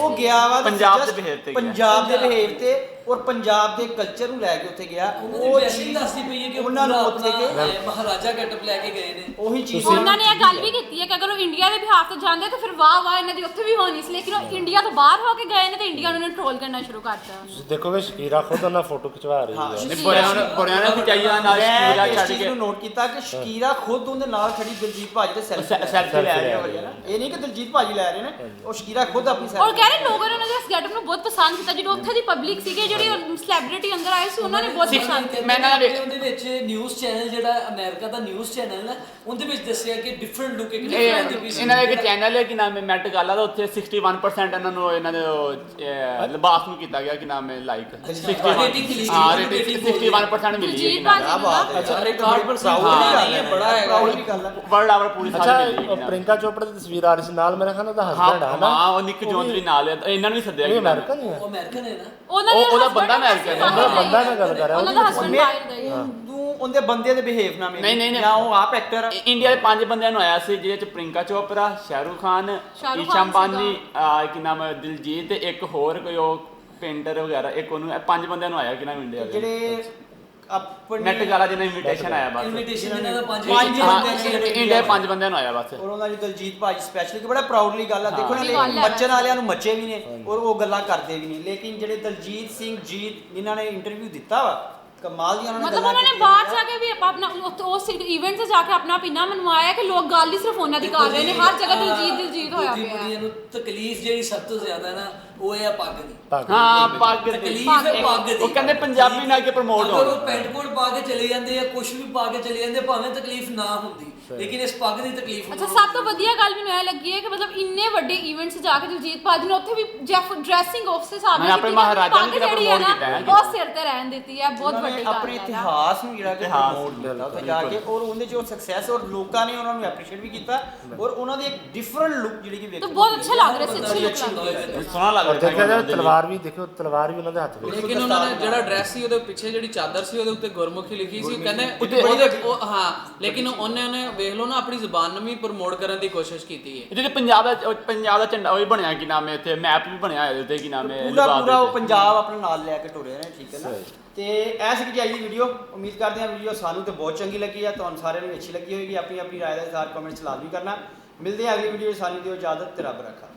Speaker 1: ਉਹ। ਗਿਆ ਵਾ
Speaker 2: ਪੰਜਾਬ ਦੇ
Speaker 1: just
Speaker 2: ਤੇ ਗਿਆ।
Speaker 1: ਪੰਜਾਬ ਦੇ ਬਿਹੇਵ ਤੇ ਔਰ ਪੰਜਾਬ ਦੇ ਕਲਚਰ ਨੂੰ ਲੈ ਕੇ ਉੱਥੇ ਗਿਆ। ਉਹ ਚੀਜ਼
Speaker 4: ਦੱਸਦੀ ਪਈ ਹੈ ਕਿ
Speaker 1: ਉਹਨਾਂ ਨੂੰ ਉੱਥੇ
Speaker 4: ਅਹ, ਮਹਾਰਾਜਾ ਗੈਟਅਪ ਲੈ ਕੇ ਗਏ ਨੇ।
Speaker 1: ਉਹੀ ਚੀਜ਼
Speaker 3: ਉਹਨਾਂ ਨੇ ਇਹ ਗੱਲ ਵੀ ਕੀਤੀ ਹੈ ਕਿ ਅਗਰ ਉਹ ਇੰਡੀਆ ਦੇ ਬਿਹਾਫ ਤੇ ਜਾਂਦੇ ਤਾਂ ਫਿਰ ਵਾਹ ਵਾਹ ਇਹਨਾਂ ਦੀ ਉੱਥੇ ਵੀ ਹੋਣੀ ਸੀ। ਲੇਕਿਨ ਉਹ ਇੰਡੀਆ ਤੋਂ ਬਾਹਰ ਹੋ ਕੇ ਗਏ ਨੇ ਤੇ ਇੰਡੀਆ ਉਹਨਾਂ ਨੇ ਟ੍ਰੋਲ ਕਰਨਾ ਸ਼ੁਰੂ ਕਰਤਾ।
Speaker 5: ਤੁਸੀਂ ਦੇਖੋਗੇ ਸ਼ਕੀਰਾ ਖੁਦ ਉਹਨਾਂ ਫੋਟੋ ਖਿਚਵਾ ਰਹੀ
Speaker 1: ਹਾਂ,
Speaker 2: ਨਹੀਂ ਬੜਿਆਂ ਨੂੰ ਬੜਿਆਂ ਨੇ ਖਿਚਾਈਆਂ ਨਾਲ ਸ਼ਕੀਰਾ ਛੱਡ
Speaker 1: ਚੀਜ਼
Speaker 2: ਕੇ
Speaker 1: ਨੂੰ ਨੋਟ ਕੀਤਾ ਕਿ ਸ਼ਕੀਰਾ ਖੁਦ ਉਹਦੇ ਨਾਲ ਖੜੀ ਦਿਲਜੀਤ ਭਾਜੀ ਦੇ ਸੈਲਫੀ
Speaker 2: ਲੈ
Speaker 1: ਰਹੇ। ਹੋ ਨਾ ਇਹ ਨਹੀਂ ਕਿ ਦਿਲਜੀਤ ਭਾਜੀ ਲੈ ਰਹੇ ਨੇ ਉਹ ਸ਼ਕੀਰਾ ਖੁਦ ਆਪਣੀ
Speaker 3: ਔਰ
Speaker 1: selfie
Speaker 3: ਕਹਿ ਰਹੇ ਲੋਕਾਂ ਨੇ ਉਹਨਾਂ ਦੇ ਇਸ ਗੈਟਅਪ ਨੂੰ ਬਹੁਤ ਪਸੰਦ ਕੀਤਾ ਜਦੋਂ ਉੱਥੇ ਦੀ ਪਬਲਿਕ ਸੀਗੇ ਜਿਹੜੀ ਸੈਲੀਬ੍ਰਿਟੀ ਅੰਦਰ ਆਏ ਸੀ ਉਹਨਾਂ ਨੇ ਬਹੁਤ ਪਸੰਦ ਕੀਤਾ।
Speaker 2: ਮੈਂ ਨਾ ਵੇਖ-
Speaker 4: ਉਹਦੇ ਵਿੱਚ ਨਿਊਜ਼ ਚੈਨਲ ਜਿਹੜਾ ਅਮਰੀਕਾ ਦਾ ਨਿਊਜ਼ ਚੈਨਲ ਹੈ ਉਹਦੇ ਵਿੱਚ ਦੱਸਿਆ ਕਿ ਡਿਫਰੈਂਟ ਲੁੱਕ ਇੱਕ
Speaker 2: ਇਹਨਾਂ ਦਾ ਇੱਕ ਚੈਨਲ ਹੈ ਕਿ ਨਾਮ ਹੈ ਮੈਟ ਗਾਲਾ ਦਾ ਉੱਥੇ 61% ਇਹਨਾਂ ਨੂੰ ਇਹਨਾਂ ਦੇ ਉਹ, ਲਿਬਾਸ ਨੂੰ ਕੀਤਾ ਗਿਆ ਕਿ ਨਾਮ ਹੈ ਲਾਈਕ 61
Speaker 4: Rating ਮਿਲੀ
Speaker 2: ਹਾਂ
Speaker 4: ਸੀ,
Speaker 2: ਰੇਟਿੰਗ
Speaker 4: rating
Speaker 2: 61% ਮਿਲੀ ਹੈ
Speaker 3: ਦਿਲਜੀਤ
Speaker 2: ਇਹਨਾਂ
Speaker 1: ਬਾਤ
Speaker 8: ਅੱਛਾ,
Speaker 1: ਬੜੀ
Speaker 8: ਪਰ
Speaker 1: ਗੱਲ
Speaker 8: ਨਹੀਂ,
Speaker 1: ਹੈ,
Speaker 8: ਬੜਾ ਹੈਗਾ।
Speaker 1: Proud ਦੀ ਗੱਲ ਹੈ।
Speaker 2: ਵਰਲਡ ਆਵਰ ਪੂਰੀ
Speaker 5: ਅੱਛਾ
Speaker 2: ਸਾਰੀ
Speaker 5: ਉਹ
Speaker 2: ਹੈ
Speaker 5: ਪ੍ਰਿੰਕਾ ਚੋਪੜਾ ਦੀ ਤਸਵੀਰ ਆ ਰਹੀ ਸੀ ਨਾਲ ਮੇਰੇ ਨਾਲ ਹਸਬੰਡ ਨਾ
Speaker 2: ਹਾਂ ਉਹ ਨਿੱਕ ਵੀ ਨਾਲ ਇਹਨਾਂ ਨੂੰ ਵੀ ਸੱਦਿਆ
Speaker 4: ਉਹ ਅਮਰੀਕਨ ਹੈ ਨਾ?
Speaker 3: ਉਹਨਾਂ
Speaker 2: ਉਹ- ਉਹਦਾ ਬੰਦਾ
Speaker 3: ਬਾਹਰ
Speaker 2: ਅਮਰੀਕਨ
Speaker 3: ਦਾ
Speaker 2: ਹੈ।
Speaker 3: ਹੀ
Speaker 5: ਬੰਦਾ ਮੈਂ ਗੱਲ ਕਰ ਰਿਹਾ,
Speaker 3: ਉਹਨਾਂ ਦਾ
Speaker 5: ਉਹਦੀ
Speaker 3: ਹਸਬੰਡ ਬਾਹਰ ਦਾ ਹੀ ਹੈ।
Speaker 1: ਤੂੰ ਉਹਦੇ ਬੰਦੇ ਦੇ ਬਿਹੇਵ ਨਾਲ
Speaker 2: ਨਹੀਂ, ਨਹੀਂ, ਨਹੀਂ।
Speaker 1: ਜਾਂ ਉਹ ਆਪ ਐਕਟਰ
Speaker 2: ਇ- ਇੰਡੀਆ ਦੇ ਪੰਜ ਬੰਦਿਆਂ ਨੂੰ ਆਇਆ ਸੀ ਜਿਹਦੇ ਚ ਪ੍ਰਿੰਕਾ ਚੋਪਰਾ ਸ਼ਾਹਰੁਖ ਖਾਨ
Speaker 3: ਸ਼ਾਹਰੁਖ
Speaker 2: ਈਸ਼ਾ
Speaker 3: ਖਾਨ
Speaker 2: ਅੰਬਾਨੀ ਆ ਕੀ ਨਾਮ ਹੈ ਦਿਲਜੀਤ ਤੇ ਇੱਕ ਹੋਰ ਕੋਈ ਉਹ ਪੇਂਟਰ ਵਗੈਰਾ ਇੱਕ ਉਹਨੂੰ ਇਹ ਪੰਜ ਬੰਦਿਆਂ ਨੂੰ ਆਇਆ ਕਿ ਨਾਮ ਇੰਡੀਆ ਦੇ
Speaker 1: ਜਿਹੜੇ ਆਪਣੇ
Speaker 2: ਨੈਟ ਗਾਲਾ ਜਿਹਨਾਂ ਇਨਵੀਟੇਸ਼ਨ ਆਇਆ ਬਸ।
Speaker 4: ਇਨਵੀਟੇਸ਼ਨ ਇਹਨਾਂ ਦਾ ਪੰਜ
Speaker 1: ਪੰਜ ਬੰਦੇ ਨੇ
Speaker 2: ਇੰਡੀਆ ਦੇ ਪੰਜ ਬੰਦਿਆਂ ਨੂੰ ਆਇਆ ਬਸ।
Speaker 1: ਔਰ ਉਹਨਾਂ ਦੀ ਦਲਜੀਤ ਭਾਜੀ ਸਪੈਸ਼ਲੀ ਕਿ ਬੜਾ ਪ੍ਰਾਊਡਲੀ ਗੱਲ ਆ। ਦੇਖੋ ਨਾ
Speaker 3: ਇਹ ਗੱਲ ਹੈ
Speaker 1: ਵਾਲਿਆਂ ਨੂੰ ਮੱਚੇ ਵੀ ਨੇ ਔਰ ਉਹ ਗੱਲਾਂ ਕਰਦੇ ਵੀ ਨੇ। ਲੇਕਿਨ ਜਿਹੜੇ ਦਲਜੀਤ ਸਿੰਘ ਜੀਤ ਜਿਨ੍ਹਾਂ ਨੇ ਇੰਟਰਵਿਊ ਦਿੱਤਾ ਵਾ ਕਮਾਲ ਦੀਆਂ ਉਹਨਾਂ ਨੇ
Speaker 3: ਮਤਲਬ
Speaker 1: ਗੱਲਾਂ
Speaker 3: ਉਹਨਾਂ ਨੇ
Speaker 1: ਕੀਤੀਆਂ
Speaker 3: ਬਾਹਰ। ਜਾ ਕੇ ਵੀ ਆਪਾਂ ਆਪਣਾ ਉੱਥੇ ਉਸ ਇਵੈਂਟ 'ਤੇ ਜਾ ਕੇ ਆਪਣਾ ਪਿੰਨਾ ਮਨਵਾਇਆ ਕਿ ਲੋਕ ਗੱਲ ਹੀ ਸਿਰਫ ਉਹਨਾਂ ਦੀ ਕਰ ਰਹੇ ਨੇ। ਹਰ ਜਗ੍ਹਾ ਦਿਲਜੀਤ ਦਿਲਜੀਤ ਹੋਇਆ ਪਿਆ। ਹੈ।
Speaker 4: ਨੂੰ ਤਕਲੀਫ ਜਿਹੜੀ ਸਭ ਤੋਂ ਜ਼ਿਆਦਾ ਨਾ ਉਹ ਹੈ ਪੱਗ ਦੀ।
Speaker 5: ਪੱਗ।
Speaker 2: ਹਾਂ ਪੱਗ ਦੀ।
Speaker 4: ਤਕਲੀਫ
Speaker 3: ਪੱਗ
Speaker 4: ਹੈ
Speaker 3: ਦੀ।
Speaker 4: ਪੱਗ ਦੀ।
Speaker 2: ਉਹ ਕਹਿੰਦੇ ਪੰਜਾਬੀ ਨਾ ਕੇ ਪ੍ਰਮੋਟ
Speaker 4: ਅਗਰ ਉਹ ਪੈਂਟ ਕੋਟ ਪਾ ਕੇ ਚਲੇ ਜਾਂਦੇ ਆ ਕੁਝ ਵੀ ਪਾ ਕੇ ਚਲੇ ਜਾਂਦੇ ਭਾਵੇਂ ਤਕਲੀਫ ਨਾ ਹੁੰਦੀ। ਲੇਕਿਨ ਇਸ ਪੱਗ ਦੀ ਤਕਲੀਫ
Speaker 3: ਅੱਛਾ ਸਭ ਤੋਂ ਵਧੀਆ ਗੱਲ ਮੈਨੂੰ ਇਹ ਲੱਗੀ ਹੈ ਕਿ ਮਤਲਬ ਇੰਨੇ ਵੱਡੇ ਇਵੈਂਟਸ ਜਾ ਕੇ ਦਿਲਜੀਤ ਭਾਜੀ ਨੇ ਉੱਥੇ ਵੀ ਜੈਫ ਡਰੈਸਿੰਗ ਉਸ ਹਿਸਾਬ
Speaker 2: ਮੈਂ
Speaker 3: ਨਾਲ
Speaker 2: ਆਪਣੇ
Speaker 3: ਕੀਤੀ ਹੈ,
Speaker 2: ਮਹਾਰਾਜਾ ਨੂੰ
Speaker 3: ਪੱਗ
Speaker 2: ਕਿਹੜਾ
Speaker 3: ਜਿਹੜੀ ਹੈ
Speaker 2: promote ਕੀਤਾ ਹੈ।
Speaker 3: ਨਾ, ਉਹ ਸਿਰ ਤੇ ਰਹਿਣ ਦਿੱਤੀ ਹੈ ਬਹੁਤ
Speaker 1: ਉਹਨਾਂ
Speaker 3: ਵੱਡੀ
Speaker 1: ਨੇ
Speaker 3: ਗੱਲ
Speaker 1: ਆਪਣੇ
Speaker 3: ਹੈ ਨਾ।
Speaker 1: ਇਤਿਹਾਸ ਨੂੰ ਜਿਹੜਾ ਕਿ
Speaker 2: ਇਤਿਹਾਸ
Speaker 1: ਪ੍ਰਮੋਟ ਕੀਤਾ ਉੱਥੇ ਜਾ ਕੇ ਔਰ ਉਹਦੇ ਉਹ ਸਕਸੈਸ ਔਰ ਲੋਕਾਂ ਨੇ ਉਹਨਾਂ ਨੂੰ ਐਪਰੀਸ਼ੀਏਟ ਵੀ ਕੀਤਾ ਔਰ ਉਹਨਾਂ ਦੀ ਇੱਕ ਡਿਫਰੈਂਟ ਲੁੱਕ ਜਿਹੜੀ ਕਿ
Speaker 3: ਤਾਂ
Speaker 1: ਵੇਖਣ
Speaker 3: ਬਹੁਤ
Speaker 1: ਨੂੰ
Speaker 3: ਅੱਛਾ ਲੱਗ ਰਿਹਾ ਸੀ ਅੱਛੀ ਲੱਗ ਰਹੀ ਸੀ
Speaker 2: ਸੋਹਣਾ ਲੱਗ
Speaker 5: ਔਰ ਦੇਖਿਆ ਜਾਵੇ। ਤਲਵਾਰ ਵੀ ਦੇਖੋ ਤਲਵਾਰ ਵੀ ਉਹਨਾਂ ਦੇ ਹੱਥ ਵਿੱਚ।
Speaker 8: ਲੇਕਿਨ ਉਹਨਾਂ ਨੇ ਜਿਹੜਾ ਡਰੈਸ ਸੀ ਉਹਦੇ ਪਿੱਛੇ ਜਿਹੜੀ ਚਾਦਰ ਸੀ ਉਹਦੇ ਉੱਤੇ ਗੁਰਮੁਖੀ ਲਿਖੀ ਸੀ। ਕਹਿੰਦੇ ਉਹਦੇ ਉਹ ਹਾਂ ਲੇਕਿਨ ਉਹਨੇ ਉਹਨੇ ਵੇਖ ਲਓ ਨਾ ਆਪਣੀ ਜ਼ੁਬਾਨ ਨੂੰ ਵੀ ਪ੍ਰਮੋਟ ਕਰਨ ਦੀ ਕੋਸ਼ਿਸ਼ ਕੀਤੀ ਹੈ।
Speaker 2: ਤੇ ਪੰਜਾਬ ਦਾ ਪੰਜਾਬ ਦਾ ਝੰਡਾ ਉਹ ਵੀ ਬਣਿਆ ਕੀ ਨਾਮ ਹੈ ਇੱਥੇ? ਮੈਪ ਵੀ ਬਣਿਆ ਹੋਇਆ ਉੱਤੇ ਕੀ ਨਾਮ ਹੈ?
Speaker 1: ਪੂਰਾ ਪੂਰਾ ਉਹ। ਪੰਜਾਬ ਆਪਣੇ ਨਾਲ ਲੈ ਕੇ ਟੁਰੇ ਨੇ ਠੀਕ ਹੈ ਨਾ? ਤੇ ਐ ਸੀ ਕਿ ਅੱਜ ਦੀ ਵੀਡੀਓ ਉਮੀਦ ਕਰਦੇ ਹਾਂ ਵੀਡੀਓ ਸਾਨੂੰ ਤੇ ਬਹੁਤ ਚੰਗੀ ਲੱਗੀ ਹੈ ਤੁਹਾਨੂੰ ਸਾਰਿਆਂ ਨੂੰ ਅੱਛੀ ਲੱਗੀ ਹੋਏਗੀ। ਆਪਣੀ ਆਪਣੀ ਰਾਏ ਦਾ ਇਜ਼ਹਾਰ ਕਮੈਂਟਸ ਲਾਜ਼ਮੀ ਕਰਨਾ। ਮਿਲਦੇ ਹਾਂ ਅਗਲੀ ਵੀਡੀਓ ਸਾਨੂੰ ਦਿਓ ਇਜਾਜ਼ਤ ਤੇ ਰੱਬ ਰੱਖਾ।